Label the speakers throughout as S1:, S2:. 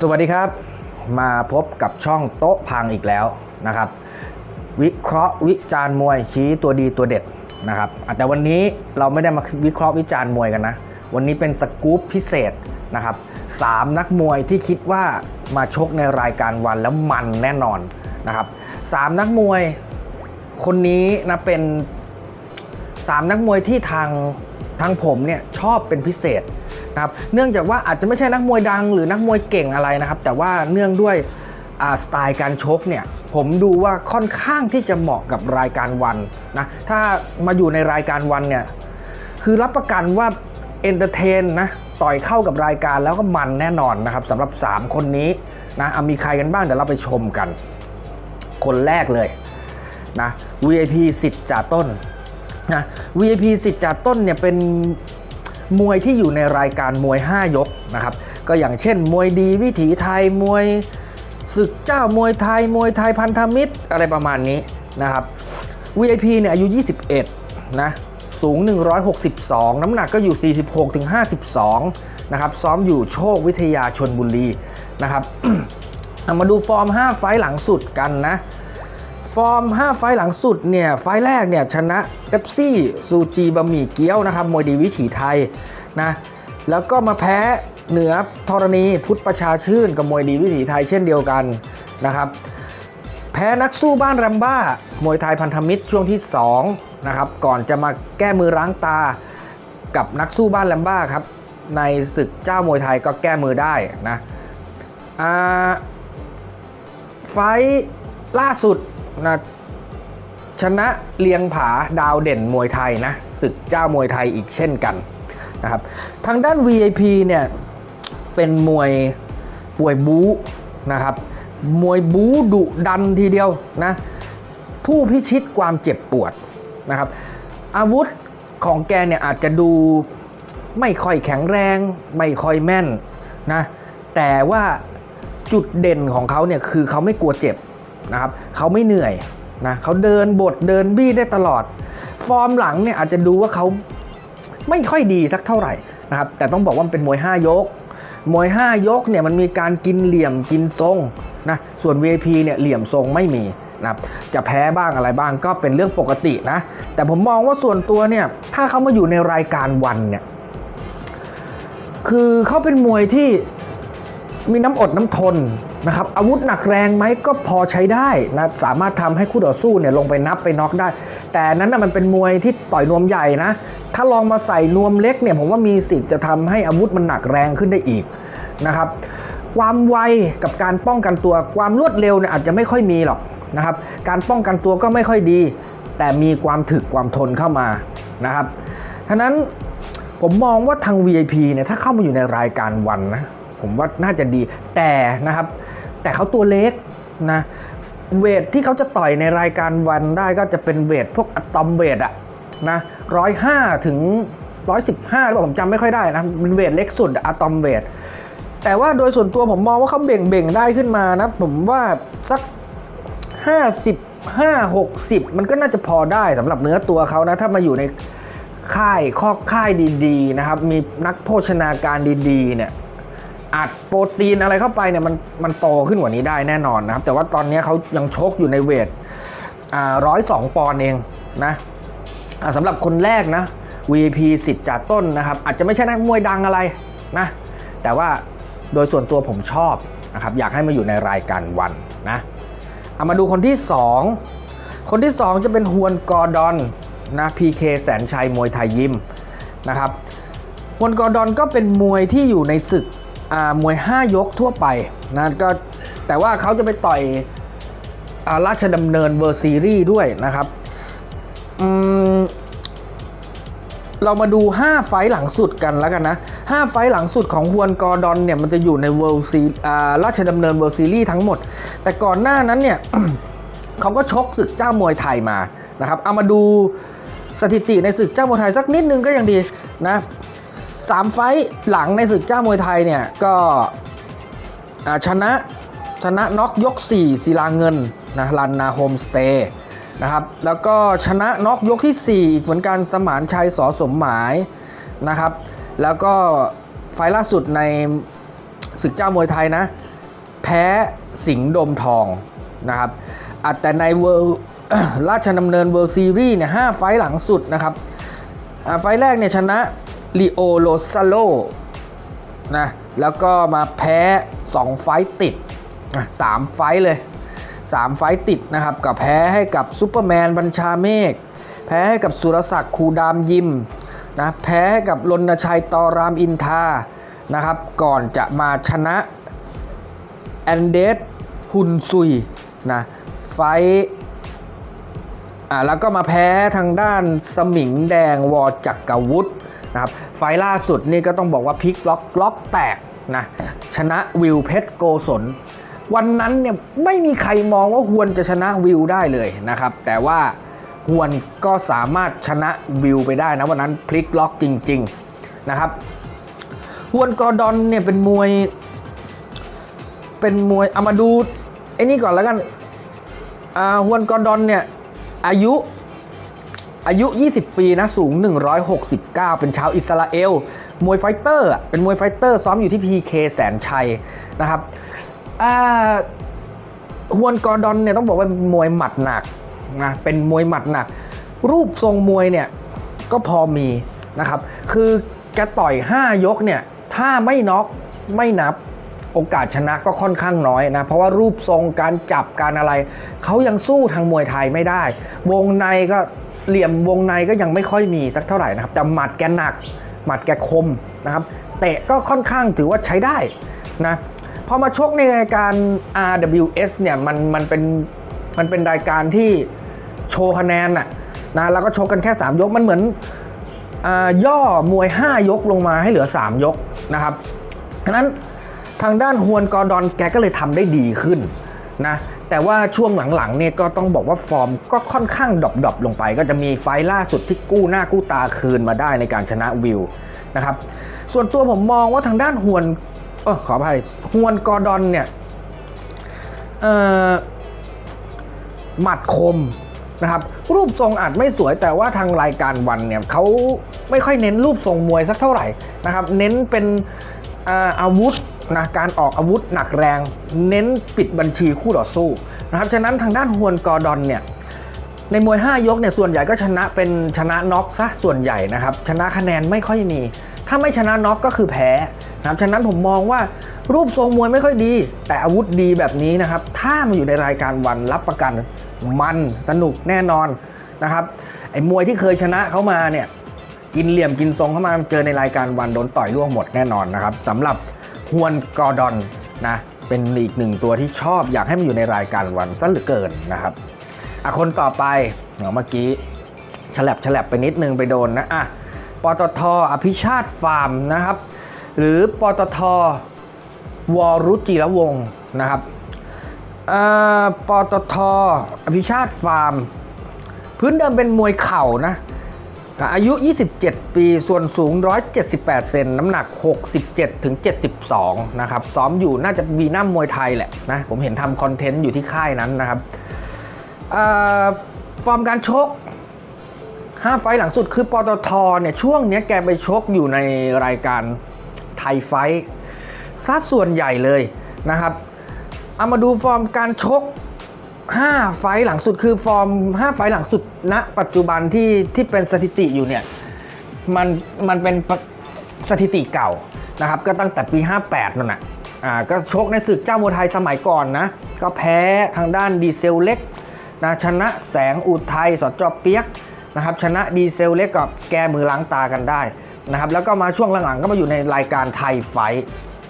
S1: สวัสดีครับ มาพบกับช่องโต๊ะพังอีกแล้วนะครับ วิเคราะห์วิจารณ์มวยชี้ตัวดีตัวเด็ดนะครับแต่วันนี้เราไม่ได้มาวิเคราะห์วิจารณ์มวยกันนะ วันนี้เป็นสกู๊ปพิเศษนะครับสามนักมวยที่คิดว่ามาชกในรายการวันแล้วมันแน่นอนนะครับสามนักมวยคนนี้นะเป็นสามนักมวยที่ทางทางผมเนี่ยชอบเป็นพิเศษ นะครับเนื่องจากว่าอาจจะไม่ใช่นักมวยดัง หรือนักมวยเก่งอะไรนะครับ แต่ว่าเนื่องด้วยสไตล์การชกเนี่ยผมดูว่าค่อนข้างที่จะเหมาะกับรายการวันนะถ้ามาอยู่ในรายการวันเนี่ยคือรับประกันว่าเอนเตอร์เทนนะต่อยเข้ากับรายการแล้วก็มันแน่นอนนะครับสำหรับ 3 คนนี้นะมีใครกันบ้างเดี๋ยวเราไปชมกัน คนแรกเลยนะ VIP สิทธิ์จ่าต้นนะ VIP สิทธิ์จ่าต้นเนี่ยเป็น มวยที่อยู่ในรายการมวย 5 ยกนะครับก็อย่างเช่น มวยดีวิถีไทยมวยศึกเจ้ามวยไทยมวยไทยพันธมิตรอะไรประมาณนี้นะครับ VIP เนี่ยอายุ 21 นะสูง 162 น้ำหนักก็อยู่ 46ถึง52 นะครับ ซ้อมอยู่โชควิทยาชนบุรีนะครับ มาดูฟอร์ม 5 ไฟล์หลังสุดกันนะ ฟอร์ม 5 ไฟล์หลังสุดเนี่ย ไฟล์แรกเนี่ย ชนะเป๊ปซี่ซูจีบะหมี่เกี๊ยวนะครับมวยดีวิถีไทยนะแล้วก็มาแพ้เหนือธรณีพุทธประชาชื่นกับมวยดีวิถีไทยเช่นเดียวกันนะครับแพ้นักสู้บ้านแรมบ้ามวยไทยพันธมิตรช่วงที่2นะครับก่อนจะมาแก้มือร้างตากับนักสู้บ้านแรมบ้าครับในศึกเจ้ามวยไทยก็แก้มือได้นะอ่าไฟท์ล่าสุด นะชนะเลียงผาดาวเด่นมวยไทยนะศึกเจ้ามวยไทยอีกเช่นกันนะครับทางด้าน VIP เนี่ยเป็นมวยป่วยบู๊นะครับมวยบู๊ดุดันทีเดียวนะผู้พิชิตความเจ็บปวดนะครับอาวุธของแกเนี่ยอาจจะดูไม่ค่อยแข็งแรง ไม่ค่อยแม่นนะแต่ว่าจุดเด่นของเขาเนี่ยคือเขาไม่กลัวเจ็บ นะครับเขาไม่เหนื่อยนะเขาเดินบทเดินบี้ได้ตลอด ฟอร์มหลังเนี่ยอาจจะดูว่าเขาไม่ค่อยดีสักเท่าไหร่นะครับแต่ต้องบอกว่าเป็นมวย 5 ยก มวย 5 ยกเนี่ยมันมีการกินเหลี่ยมกินทรงนะส่วน VIP เนี่ยเหลี่ยมทรงไม่มีนะครับจะแพ้บ้างอะไรบ้างก็เป็นเรื่องปกตินะ แต่ผมมองว่าส่วนตัวเนี่ยถ้าเขามาอยู่ในรายการวันเนี่ยคือเขาเป็นมวยที่มีน้ำอดน้ำทน นะครับอาวุธหนักแรงไหมก็พอใช้ได้นะสามารถทำให้คู่ต่อสู้เนี่ยลงไปนับไปน็อกได้ แต่นั้นนะมันเป็นมวยที่ต่อยนวมใหญ่นะ ถ้าลองมาใส่นวมเล็กเนี่ยผมว่ามีสิทธิ์จะทำให้อาวุธมันหนักแรงขึ้นได้อีกนะครับความไวกับการป้องกันตัวความรวดเร็วเนี่ยอาจจะไม่ค่อยมีหรอกนะครับการป้องกันตัวก็ไม่ค่อยดี แต่มีความถึกความทนเข้ามานะครับฉะนั้นผมมองว่าทาง VIP เนี่ยถ้าเข้ามาอยู่ในรายการวันนะผมว่าน่าจะดีแต่นะครับ แต่เขาตัวเล็กนะเวทที่เขาจะต่อยในรายการวันได้ก็จะเป็นเวทพวกอะตอมเวทอะนะร้อยห้าถึงร้อยสิบห้าหรือเปล่าผมจำไม่ค่อยได้นะเป็นเวทเล็กสุดอะตอมเวทแต่ว่าโดยส่วนตัวผมมองว่าเขาเบ่งเบ่งได้ขึ้นมานะ ผมว่าสัก55 60มันก็น่าจะพอได้สำหรับเนื้อตัวเขานะ ถ้ามาอยู่ในค่ายข้อค่ายดีๆนะครับ มีนักโภชนาการดีๆเนี่ย อัดโปรตีนอะไรเข้าไปเนี่ยมันมันโตขึ้นกว่านี้ได้แน่นอนนะครับ แต่ว่าตอนนี้เขายังชกอยู่ในเวทร้อยสองปอนด์เองนะสำหรับคนแรกนะ VIP สิทธิ์จากต้นนะครับ อาจจะไม่ใช่นักมวยดังอะไรนะ แต่ว่าโดยส่วนตัวผมชอบนะครับ อยากให้มาอยู่ในรายการวันนะเอามาดูคนที่ 2 คนที่ 2 จะเป็นฮวนกอร์ดอนนะ PK แสนชัยมวยไทยยิมนะครับฮวนกอร์ดอนก็เป็นมวยที่อยู่ในศึก มวย 5 ยกทั่วไปนะก็แต่ว่าเขาจะไปต่อยอาราชดำเนินเวอร์ซีรีส์ด้วยนะครับ เรามาดู 5 ไฟหลังสุดกันแล้วกันนะ 5 ไฟหลังสุดของฮวนกอร์ดอนเนี่ยมันจะอยู่ในเว r ร์ซีราชดำเนินเวอร์ซีรีส์ทั้งหมด แต่ก่อนหน้านั้นเนี่ยเขาก็ชกศึกเจ้ามวยไทยมานะครับ เอามาดูสถิติในศึกเจ้ามวยไทยสักนิดนึงก็ยังดีนะ สามไฟหลังในศึกเจ้ามวยไทยเนี่ยก็ชนะชนะน็อกยก 4 ศิลาเงินนะรันนาโฮมสเตย์นะครับแล้วก็ชนะน็อกยกที่ 4 อีกเหมือนกันสมานชัยสอสมหมายนะครับ แล้วก็ไฟล่าสุดในศึกเจ้ามวยไทยนะ แพ้สิงห์ดมทองนะครับแต่ในเวิลด์ราชดำเนินเวิลด์ซีรีส์เนี่ยห้าไฟล์หลังสุดนะครับไฟล์แรกเนี่ยชนะ ลีโอโลซาโลนะแล้วก็มาแพ้ 2 ไฟล์ติดสามไฟล์เลย 3 ไฟต์ติดนะครับกับแพ้ให้กับซูเปอร์แมนบัญชาเมฆแพ้ให้กับสุรศักดิ์คูดามยิมนะแพ้ให้กับรณชัยตอรามอินทานะครับก่อนจะมาชนะแอนเดสฮุนซุยนะไฟต์อ่าแล้วก็มาแพ้ทางด้านสมิงแดงวอจักกรวุฒิ นะครับไฟล่าสุดนี่ก็ต้องบอกว่าพลิกล็อกล็อกแตกนะชนะวิวเพชรโกศลวันนั้นเนี่ยไม่มีใครมองว่าฮวนจะชนะวิวได้เลยนะครับ แต่ว่าฮวนก็สามารถชนะวิวไปได้นะวันนั้นพลิกล็อกจริง ๆนะครับฮวนกอร์ดอนเนี่ยเป็นมวยเป็นมวยเอามาดูไอ้นี่ก่อนแล้วกันอ่าฮวนกอร์ดอนเนี่ยอายุ อายุ 20 ปีนะสูง 169 เป็นชาวอิสราเอล มวยไฟเตอร์ เป็นมวยไฟเตอร์ ซ้อมอยู่ที่ PK แสนชัยนะครับฮวนกอร์ดอนเนี่ยต้องบอกว่ามวยหมัดหนักนะเป็นมวยหมัดหนัก รูปทรงมวยเนี่ยก็พอมีนะครับ คือแกต่อย 5 ยกเนี่ยถ้าไม่น็อกไม่นับโอกาสชนะก็ค่อนข้างน้อยนะ เพราะว่ารูปทรงการจับการอะไร เขายังสู้ทางมวยไทยไม่ได้ วงในก็ เหลี่ยมวงในก็ยังไม่ค่อยมีสักเท่าไหร่นะครับแต่หมัดแกหนัก หมัดแกคมนะครับเตะก็ค่อนข้างถือว่าใช้ได้นะพอมาชกในรายการ RWS เนี่ยมันมันเป็นมันเป็นรายการที่โชว์คะแนนน่ะนะแล้วก็ชกกันแค่ 3 ยกมันเหมือนอย่อมวย 5 ยกลงมาให้เหลือ 3 ยกนะครับฉะนั้นทางด้านฮวนกอร์ดอนแกก็เลยทำได้ดีขึ้นนะ แต่ว่าช่วงหลังๆเนี่ยก็ต้องบอกว่าฟอร์มก็ค่อนข้างดรอปๆลงไป ก็จะมีไฟล่าสุดที่กู้หน้ากู้ตาคืนมาได้ในการชนะวิวนะครับส่วนตัวผมมองว่าทางด้านฮวนเออขออภัยฮวนกอร์ดอนเนี่ยเออหมัดคมนะครับรูปทรงอาจไม่สวยแต่ว่าทางรายการวันเนี่ยเขาไม่ค่อยเน้นรูปทรงมวยสักเท่าไหร่นะครับ เน้นเป็น อาวุธนะการออกอาวุธหนักแรง เน้นปิดบัญชีคู่ต่อสู้นะครับฉะนั้นทางด้านฮวนกอร์ดอนเนี่ยในมวย 5 ยกเนี่ยส่วนใหญ่ก็ชนะเป็นชนะน็อกซะส่วนใหญ่นะครับชนะคะแนนไม่ค่อยมี ถ้าไม่ชนะน็อกก็คือแพ้นะครับฉะนั้นผมมองว่ารูปทรงมวยไม่ค่อยดี แต่อาวุธดีแบบนี้นะครับ ถ้ามาอยู่ในรายการวันรับประกันมันสนุกแน่นอนนะครับไอ้มวยที่เคยชนะเขามาเนี่ย กินเหลี่ยมกินทรงเข้ามาเจอในรายการวันโดนต่อยร่วงหมดแน่นอนนะครับสำหรับฮวนกอร์ดอนนะเป็นอีกหนึ่งตัวที่ชอบอยากให้มันอยู่ในรายการวันซะเหลือเกินนะครับอะคนต่อไปเมื่อกี้ฉลับฉลับไปนิดนึงไปโดนนะอะปตทอภิชาติฟาร์มนะครับ หรือปตทวรุจิรวงศ์นะครับปตทอภิชาติฟาร์ม พื้นเดิมเป็นมวยเข่านะ อายุ 27 ปี ส่วนสูง 178 เซน น้ำหนัก 67 ถึง 72 นะครับ ซ้อมอยู่น่าจะวีน้ามวยไทยแหละนะ ผมเห็นทำคอนเทนต์อยู่ที่ค่ายนั้นนะครับ ฟอร์มการชก 5 ไฟล์หลังสุดคือปตทเนี่ยช่วงเนี้ยแกไปชกอยู่ในรายการไทยไฟท์ซะส่วนใหญ่เลยนะครับ เอามาดูฟอร์มการชก 5 ไฟหลังสุดคือฟอร์ม 5 ไฟหลังสุดณปัจจุบันที่ที่เป็นสถิติอยู่เนี่ยมันมันเป็นปสถิติเก่านะครับ ก็ตั้งแต่ปี 58 นั่นน่ะอ่าก็ชกในศึกเจ้ามวยไทยสมัยก่อนนะ ก็แพ้ทางด้านดีเซลเล็กนะชนะแสงอุทัยสจเปียกนะครับชนะดีเซลเล็กกับแก้มือล้างตากันได้นะครับแล้วก็มาช่วงหลังๆก็มาอยู่ในรายการไทยไฟ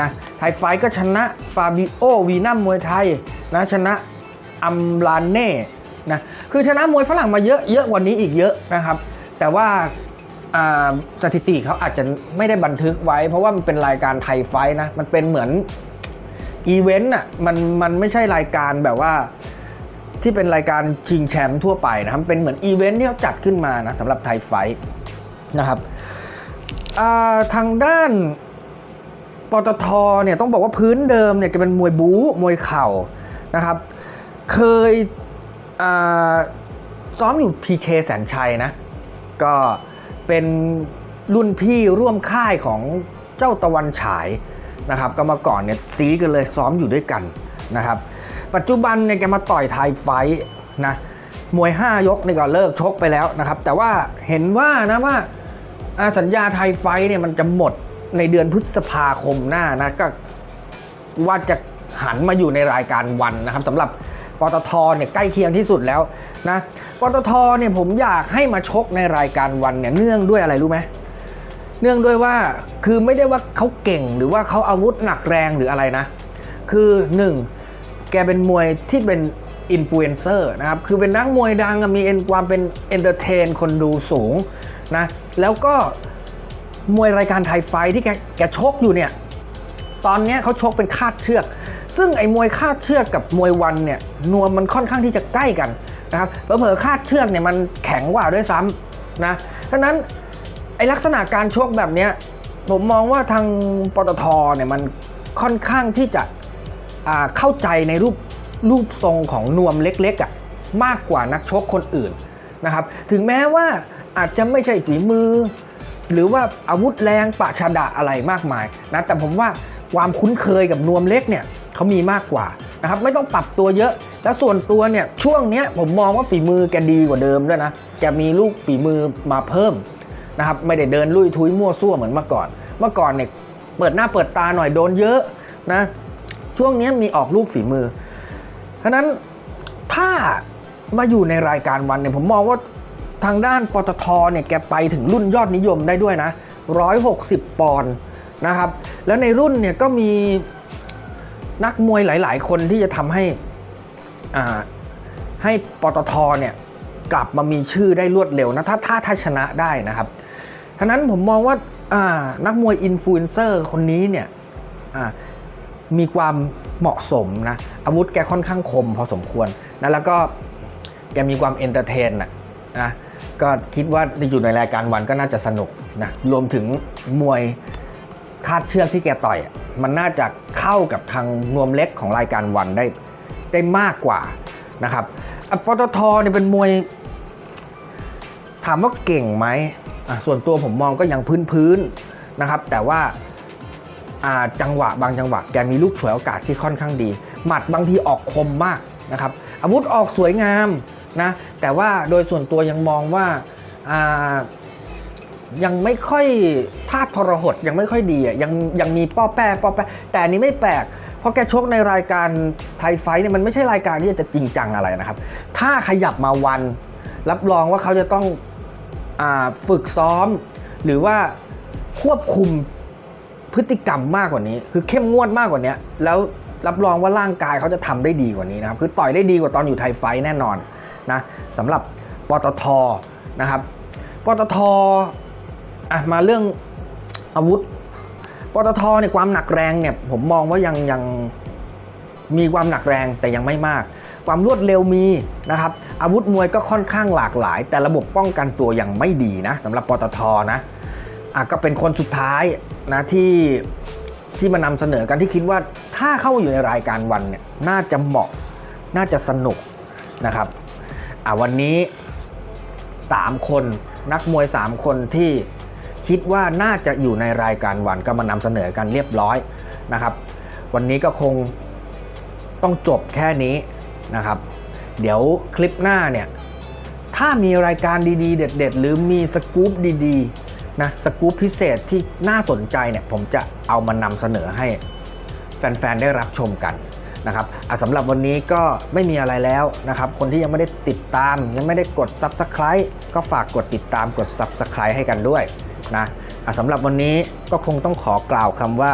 S1: นะไทยไฟก็ชนะฟาบิโอวีนัมมวยไทยนะชนะ อัมลานเน่นะคือชนะมวยฝรั่งมาเยอะเยอะกว่านี้อีกเยอะนะครับ แต่ว่าสถิติเขาอาจจะไม่ได้บันทึกไว้ เพราะว่ามันเป็นรายการไทยไฟนะ มันเป็นเหมือนอีเวนต์อะมันมันไม่ใช่รายการแบบว่าที่เป็นรายการชิงแชมป์ทั่วไปนะครับ เป็นเหมือนอีเวนต์ที่เขาจัดขึ้นมานะสำหรับไทยไฟนะครับทางด้านปตทเนี่ยต้องบอกว่าพื้นเดิมเนี่ยจะเป็นมวยบู๊มวยเข่านะครับ เคยซ้อมอยู่ PK แสนชัยนะ ก็เป็นรุ่นพี่ร่วมค่ายของเจ้าตะวันฉายนะครับ ก็มาก่อนเนี่ยซีกันเลยซ้อมอยู่ด้วยกันนะครับ ปัจจุบันเนี่ยแกมาต่อยไทยไฟนะมวย 5 ยกนี่ก็เลิกชกไปแล้วนะครับ แต่ว่าเห็นว่านะว่าสัญญาไทยไฟเนี่ยมันจะหมดในเดือนพฤษภาคมหน้านะก็ว่าจะหันมาอยู่ในรายการวันนะครับสำหรับ ปตทเนี่ยใกล้เคียงที่สุดแล้วนะปตทเนี่ยผมอยากให้มาชกในรายการวันเนี่ยเนื่องด้วยอะไรรู้ไหมเนื่องด้วยว่าคือไม่ได้ว่าเขาเก่งหรือว่าเขาอาวุธหนักแรงหรืออะไรนะ คือหนึ่งแกเป็นมวยที่เป็นอินฟลูเอนเซอร์นะครับ คือเป็นนักมวยดังมีเอ็นความเป็นเอนเตอร์เทนคนดูสูงนะ แล้วก็มวยรายการไทยไฟท์ที่แกแกชกอยู่เนี่ย ตอนเนี้ยเขาชกเป็นคาดเชือก ซึ่งไอ้มวยคาดเชือกกับมวยวันเนี่ยนวมมันค่อนข้างที่จะใกล้กันนะครับเผลอๆคาดเชือกเนี่ยมันแข็งกว่าด้วยซ้ำนะเพราะฉะนั้นไอ้ลักษณะการชกแบบเนี้ยผมมองว่าทางปตทเนี่ยมันค่อนข้างที่จะเข้าใจในรูปรูปทรงของนวมเล็กๆอะ่ะมากกว่านักชกคนอื่นนะครับ ถึงแม้ว่าอาจจะไม่ใช่ฝีมือ หรือว่าอาวุธแรงปะชาดะอะไรมากมายนะแต่ผมว่าความคุ้นเคยกับนวมเล็กเนี่ย เขามีมากกว่านะครับไม่ต้องปรับตัวเยอะ แล้วส่วนตัวเนี่ยช่วงเนี้ยผมมองว่าฝีมือแกดีกว่าเดิมด้วยนะแกมีลูกฝีมือมาเพิ่มนะครับไม่ได้เดินลุยทุยมั่วซั่วเหมือนเมื่อก่อน เมื่อก่อนเนี่ยเปิดหน้าเปิดตาหน่อยโดนเยอะนะช่วงนี้มีออกลูกฝีมือเพราะฉะนั้นถ้ามาอยู่ในรายการวันเนี่ยผมมองว่าทางด้านปตทเนี่ยแกไปถึงรุ่นยอดนิยมได้ด้วยนะ 160 ปอนด์นะครับ แล้วในรุ่นเนี่ยก็มี นักมวยหลาย ๆ คนที่จะทำให้ให้ปตทเนี่ยกลับมามีชื่อได้รวดเร็วนะถ้าถ้าถ้าชนะได้นะครับฉะนั้นผมมองว่านักมวยอินฟลูเอนเซอร์คนนี้เนี่ยมีความเหมาะสมนะอาวุธแกค่อนข้างคมพอสมควรนะแล้วก็แกมีความเอนเตอร์เทนนะนะก็คิดว่าจะอยู่ในรายการวันก็น่าจะสนุกนะรวมถึงมวย คาดเชือกที่แกต่อยมันน่าจะเข้ากับทางนวมเล็กของรายการวันได้ได้มากกว่านะครับอะปตทเนี่ยเป็นมวย ถามว่าเก่งไหมอะส่วนตัวผมมองก็ยังพื้นๆนะครับ แต่ว่าจังหวะบางจังหวะแกมีลูกฉวยโอกาสที่ค่อนข้างดี หมัดบางทีออกคมมากนะครับ อาวุธออกสวยงามนะแต่ว่าโดยส่วนตัวยังมองว่าอ่า ยังไม่ค่อยธาตุทรหดยังไม่ค่อยดีอะยังยังมีป้อแป้ป้อแป้แต่อันนี้ไม่แปลก เพราะแกชกในรายการไทยไฟเนี่ยมันไม่ใช่รายการที่จะจริงจังอะไรนะครับ ถ้าขยับมาวัน รับรองว่าเขาจะต้องอฝึกซ้อม หรือว่าควบคุมพฤติกรรมมากกว่านี้ คือเข้มงวดมากกว่านี้แล้วรับรองว่าร่างกายเขาจะทำได้ดีกว่านี้นะครับคือต่อยได้ดีกว่าตอนอยู่ไทยไฟแน่นอนนะสำหรับปตทนะครับปตท อะมาเรื่องอาวุธปตทเนี่ยความหนักแรงเนี่ยผมมองว่ายังยังมีความหนักแรงแต่ยังไม่มาก ความรวดเร็วมีนะครับอาวุธมวยก็ค่อนข้างหลากหลาย แต่ระบบป้องกันตัวยังไม่ดีนะสำหรับปตทนะอะก็เป็นคนสุดท้ายนะที่ที่มานำเสนอกันที่คิดว่าถ้าเข้ามาอยู่ในรายการวันเนี่ยน่าจะเหมาะน่าจะสนุกนะครับอะวันนี้ 3 คนนักมวย 3 คนที่ คิดว่าน่าจะอยู่ในรายการวันก็มานำเสนอกันเรียบร้อยนะครับ วันนี้ก็คงต้องจบแค่นี้นะครับ เดี๋ยวคลิปหน้าเนี่ยถ้ามีรายการดีๆ เด็ด ๆ หรือมีสกู๊ปดีๆนะสกู๊ปพิเศษที่น่าสนใจเนี่ยผมจะเอามานำเสนอให้แฟน ๆ ได้รับชมกันนะครับสำหรับวันนี้ก็ไม่มีอะไรแล้วนะครับ คนที่ยังไม่ได้ติดตาม ยังไม่ได้กด Subscribe ก็ฝากกดติดตามกด Subscribe ให้กันด้วย นะะสำหรับวันนี้ก็คงต้องขอกล่าวคำว่า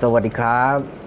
S1: สวัสดีครับ